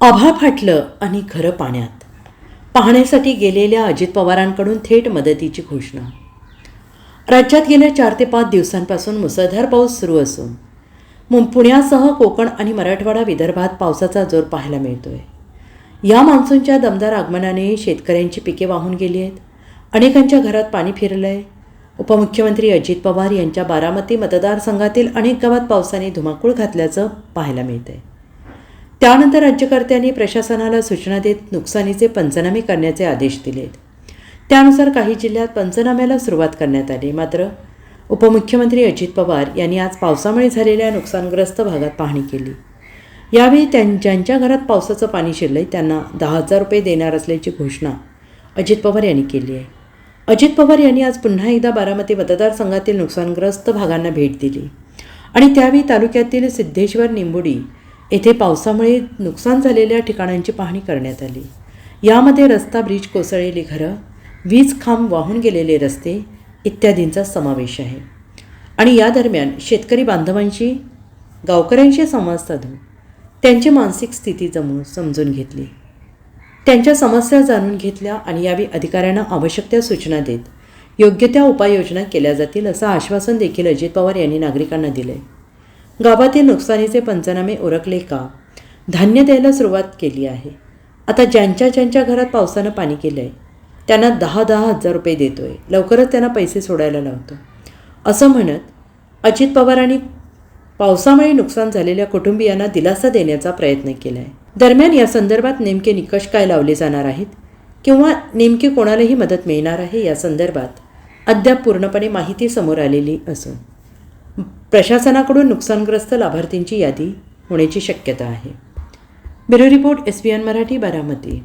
आभाळ फाटलं आणि खरं पाण्यात. पाहण्यासाठी गेलेल्या अजित पवारांकडून थेट मदतीची घोषणा. राज्यात गेल्या चार ते पाच दिवसांपासून मुसळधार पाऊस सुरू असून मु पुण्यासह कोकण आणि मराठवाडा विदर्भात पावसाचा जोर पाहायला मिळतो आहे या मान्सूनच्या दमदार आगमनाने शेतकऱ्यांची पिके वाहून गेली आहेत. अनेकांच्या घरात पाणी फिरलं आहे उपमुख्यमंत्री अजित पवार यांच्या बारामती मतदारसंघातील अनेक गावात पावसाने धुमाकूळ घातल्याचं पाहायला मिळतं आहे त्यानंतर राज्यकर्त्यांनी प्रशासनाला सूचना देत नुकसानीचे पंचनामे करण्याचे आदेश दिलेत. त्यानुसार काही जिल्ह्यात पंचनाम्याला सुरुवात करण्यात आली. मात्र उपमुख्यमंत्री अजित पवार यांनी आज पावसामुळे झालेल्या नुकसानग्रस्त भागात पाहणी केली. यावेळी त्यां ज्यांच्या घरात पावसाचं पाणी शिरलंय त्यांना दहा हजार रुपये देणार असल्याची घोषणा अजित पवार यांनी केली आहे. अजित पवार यांनी आज पुन्हा एकदा बारामती मतदारसंघातील नुकसानग्रस्त भागांना भेट दिली. आणि त्यावेळी तालुक्यातील सिद्धेश्वर निंबोडी येथे पावसामुळे नुकसान झालेल्या ठिकाणांची पाहणी करण्यात आली. यामध्ये रस्ता ब्रिज कोसळलेली घरं वीज खांब वाहून गेलेले रस्ते इत्यादींचा समावेश आहे. आणि या दरम्यान शेतकरी बांधवांशी गावकऱ्यांशी संवाद साधून त्यांची मानसिक स्थिती जमून समजून घेतली. त्यांच्या समस्या जाणून घेतल्या आणि यावेळी अधिकाऱ्यांना आवश्यक त्या सूचना देत योग्य त्या उपाययोजना केल्या जातील असं आश्वासन देखील अजित पवार यांनी नागरिकांना दिलं आहे गावातील नुकसानीचे पंचनामे उरकले का? धान्य द्यायला सुरुवात केली आहे. आता ज्यांच्या ज्यांच्या घरात पावसानं पाणी केलं आहे त्यांना दहा दहा हजार रुपये देतो आहे लवकरच त्यांना पैसे सोडायला लावतो. असं म्हणत अजित पवारांनी पावसामुळे नुकसान झालेल्या कुटुंबियांना दिलासा देण्याचा प्रयत्न केला आहे दरम्यान या संदर्भात नेमके निकष काय लावले जाणार आहेत? किंवा नेमकी कोणालाही मदत मिळणार आहे या संदर्भात अद्याप पूर्णपणे माहिती समोर आलेली असून? प्रशासनाकडून नुकसानग्रस्त लाभार्थींची यादी होण्याची शक्यता आहे. Bureau report S B N Marathi Baramati.